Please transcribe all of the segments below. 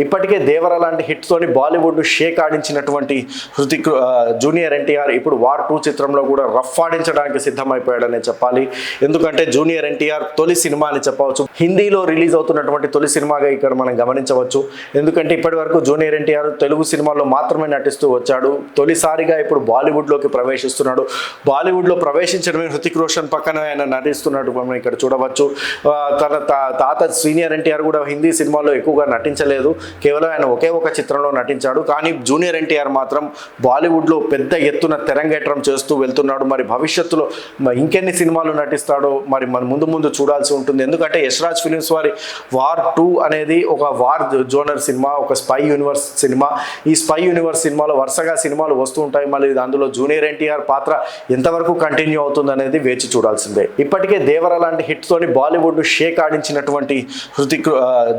ఇప్పటికే దేవర లాంటి హిట్తోని బాలీవుడ్ను షేక్ ఆడించినటువంటి హృతిక్ జూనియర్ ఎన్టీఆర్ ఇప్పుడు వార్ టూ చిత్రంలో కూడా రఫ్ ఆడించడానికి సిద్ధమైపోయాడనే చెప్పాలి. ఎందుకంటే జూనియర్ ఎన్టీఆర్ తొలి సినిమా అని చెప్పవచ్చు. హిందీలో రిలీజ్ అవుతున్నటువంటి తొలి సినిమాగా ఇక్కడ మనం గమనించవచ్చు. ఎందుకంటే ఇప్పటి వరకు జూనియర్ ఎన్టీఆర్ తెలుగు సినిమాల్లో మాత్రమే నటిస్తూ వచ్చాడు. తొలిసారిగా ఇప్పుడు బాలీవుడ్లోకి ప్రవేశిస్తున్నాడు. బాలీవుడ్లో ప్రవేశించడమే హృతిక్ రోషన్ పక్కన ఆయన నటిస్తున్నట్టు మనం ఇక్కడ చూడవచ్చు. తన తా- తాత సీనియర్ ఎన్టీఆర్ కూడా హిందీ సినిమాల్లో ఎక్కువగా నటించలేదు. కేవలం ఆయన ఒకే ఒక చిత్రంలో నటించాడు. కానీ జూనియర్ ఎన్టీఆర్ మాత్రం బాలీవుడ్లో పెద్ద ఎత్తున తెరంగేట్రం చేస్తూ వెళ్తున్నాడు. మరి భవిష్యత్తులో ఇంకెన్ని సినిమాలు నటిస్తాడో మరి మన ముందు ముందు చూడాల్సి ఉంటుంది. ఎందుకంటే యశ్రాజ్ ఫిలిమ్స్ వారి వార్ టూ అనేది ఒక వార్ జోనర్ సినిమా ఒక స్పై యూనివర్స్ సినిమా. ఈ స్పై యూనివర్స్ సినిమాలో వరుసగా సినిమాలు వస్తూ ఉంటాయి. మళ్ళీ అందులో జూనియర్ ఎన్టీఆర్ పాత్ర ఎంతవరకు కంటిన్యూ అవుతుంది అనేది వేచి చూడాల్సిందే. ఇప్పటికే దేవర లాంటి హిట్తోని బాలీవుడ్ను షేక్ ఆడించినటువంటి హృతిక్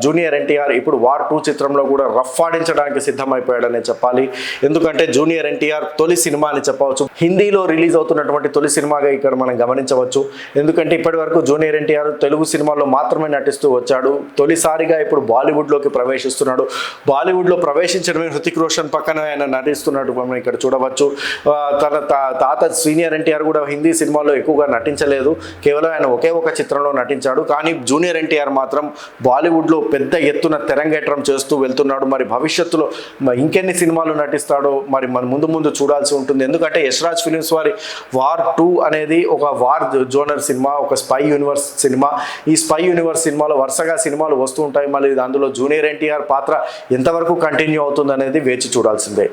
జూనియర్ ఎన్టీఆర్ ఇప్పుడు వార్ టూ చిత్రంలో కూడా రఫ్ ఆడించడానికి సిద్ధమైపోయాడనే చెప్పాలి. ఎందుకంటే జూనియర్ ఎన్టీఆర్ తొలి సినిమా అని చెప్పవచ్చు. హిందీలో రిలీజ్ అవుతున్నటువంటి తొలి సినిమాగా ఇక్కడ మనం గమనించవచ్చు. ఎందుకంటే ఇప్పటి వరకు జూనియర్ ఎన్టీఆర్ తెలుగు సినిమాల్లో మాత్రమే నటిస్తూ వచ్చాడు. తొలిసారిగా ఇప్పుడు బాలీవుడ్లోకి ప్రవేశిస్తున్నాడు. బాలీవుడ్లో ప్రవేశించడమే హృతిక్ రోషన్ పక్కన ఆయన నటిస్తున్నట్టు మనం ఇక్కడ చూడవచ్చు. తన తా- తాత సీనియర్ ఎన్టీఆర్ కూడా హిందీ సినిమాల్లో ఎక్కువగా నటించలేదు. కేవలం ఆయన ఒకే ఒక చిత్రంలో నటించాడు. కానీ జూనియర్ ఎన్టీఆర్ మాత్రం బాలీవుడ్లో పెద్ద ఎత్తున తెరంగేట్రం చేస్తూ వెళ్తున్నాడు. మరి భవిష్యత్తులో ఇంకెన్ని సినిమాలు నటిస్తాడో మరి మన ముందు ముందు చూడాల్సి ఉంటుంది. ఎందుకంటే యశ్రాజ్ ఫిలిమ్స్ వారి వార్ టూ అనేది ఒక వార్ జోనర్ సినిమా ఒక స్పై యూనివర్స్ సినిమా. ఈ స్పై యూనివర్స్ సినిమాలో వరుసగా సినిమాలు వస్తూ ఉంటాయి. మళ్ళీ అందులో జూనియర్ ఎన్టీఆర్ పాత్ర ఎంతవరకు కంటిన్యూ అవుతుంది అనేది వేచి చూడాల్సిందే.